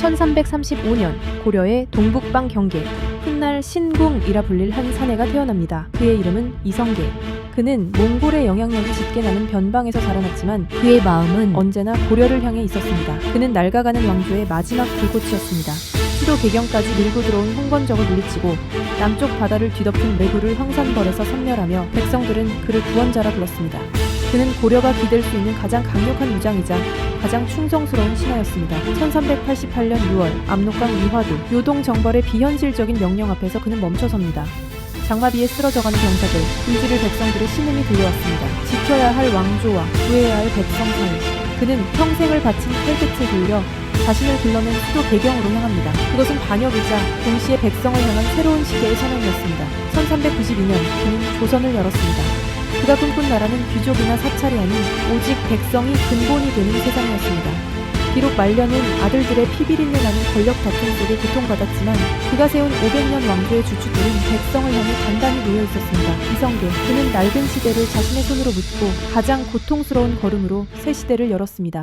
1335년 고려의 동북방 경계 훗날 신궁이라 불릴 한 사내가 태어납니다. 그의 이름은 이성계. 그는 몽골의 영향력이 짙게 나는 변방에서 자라났지만 그의 마음은 언제나 고려를 향해 있었습니다. 그는 낡아가는 왕조의 마지막 불꽃이었습니다. 수도 개경까지 밀고 들어온 홍건적을 물리치고 남쪽 바다를 뒤덮은 매구를 황산벌에서 섬멸하며 백성들은 그를 구원자라 불렀습니다. 그는 고려가 기댈 수 있는 가장 강력한 무장이자 가장 충성스러운 신하였습니다. 1388년 6월 압록강 이화도 요동 정벌의 비현실적인 명령 앞에서 그는 멈춰섭니다. 장마비에 쓰러져가는 병사들, 군주를 백성들의 신음이 들려왔습니다. 지켜야 할 왕조와 구해야 할 백성 사이. 그는 평생을 바친 칼끝을 돌려 자신을 불러낸 수도 개경으로 향합니다. 그것은 반역이자 동시에 백성을 향한 새로운 시대의 선언이었습니다. 1392년 그는 조선을 열었습니다. 그가 꿈꾼 나라는 귀족이나 사찰이 아닌 오직 백성이 근본이 되는 세상이었습니다. 비록 말년은 아들들의 피비린내 나는 권력 다툼 속에 고통받았지만 그가 세운 500년 왕조의 주축들은 백성을 향해 단단히 놓여 있었습니다. 이성계, 그는 낡은 시대를 자신의 손으로 묻고 가장 고통스러운 걸음으로 새 시대를 열었습니다.